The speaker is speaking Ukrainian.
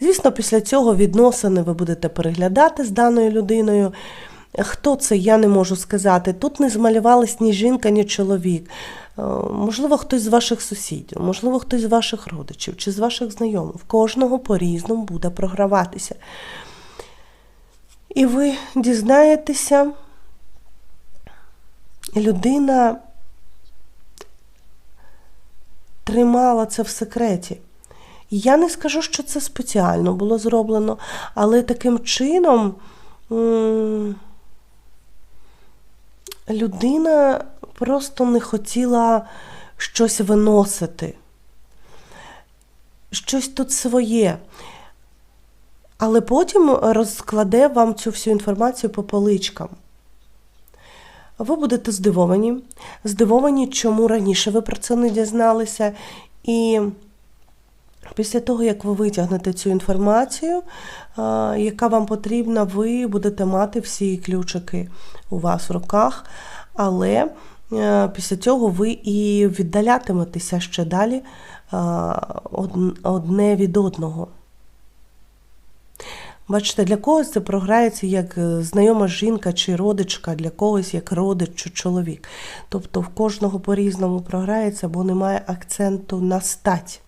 Звісно, після цього відносини ви будете переглядати з даною людиною. Хто це, я не можу сказати. Тут не змалювалась ні жінка, ні чоловік. Е, Можливо, хтось з ваших сусідів, можливо, хтось з ваших родичів чи з ваших знайомих. Кожного по-різному буде програватися. І ви дізнаєтеся, людина тримала це в секреті. Я не скажу, що це спеціально було зроблено, але таким чином людина просто не хотіла щось виносити. Щось тут своє. Але потім розкладе вам цю всю інформацію по поличкам. Ви будете здивовані, здивовані, чому раніше ви про це не дізналися. І після того, як ви витягнете цю інформацію, яка вам потрібна, ви будете мати всі ключики у вас в руках. Але е, після цього ви і віддалятиметеся ще далі одне від одного. Бачите, для когось це програється як е, знайома жінка чи родичка, для когось як родич чи чоловік. Тобто в кожного по-різному програється, бо немає акценту на стать.